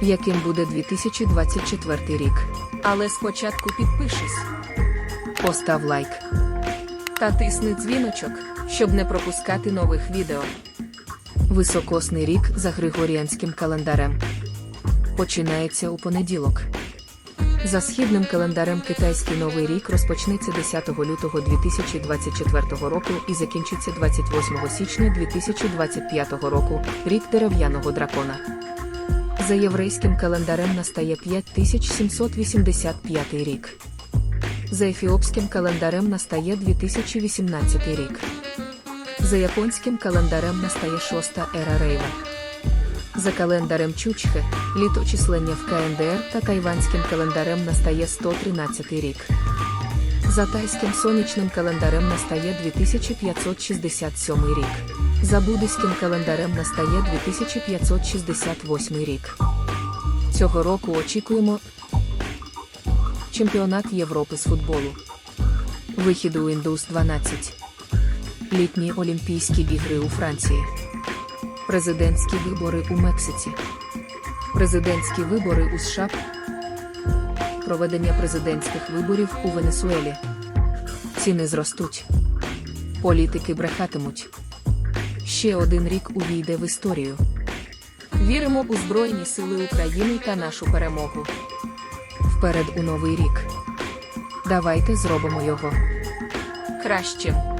яким буде 2024 рік. Але спочатку підпишись Постав лайк. та тисни дзвіночок, щоб не пропускати нових відео. Високосний рік за Григоріанським календарем. Починається у понеділок. За східним календарем китайський новий рік розпочнеться 10 лютого 2024 року і закінчиться 28 січня 2025 року, рік дерев'яного дракона. За єврейським календарем настає 5785 рік. За ефіопським календарем настає 2018 рік. За японським календарем настає шоста ера Рейва. За календарем Чучхе, літочислення в КНДР та тайванським календарем настає 113 рік. За тайським сонячним календарем настає 2567 рік. За буддийським календарем настає 2568 рік. Цього року очікуємо Чемпіонат Європи з футболу. Вихід у Індус 12. Літні Олімпійські ігри у Франції. Президентські вибори у Мексиці. Президентські вибори у США. Проведення президентських виборів у Венесуелі. Ціни зростуть. Політики брехатимуть. Ще один рік увійде в історію. Віримо у Збройні Сили України та нашу перемогу. Вперед у новий рік. Давайте зробимо його. Краще.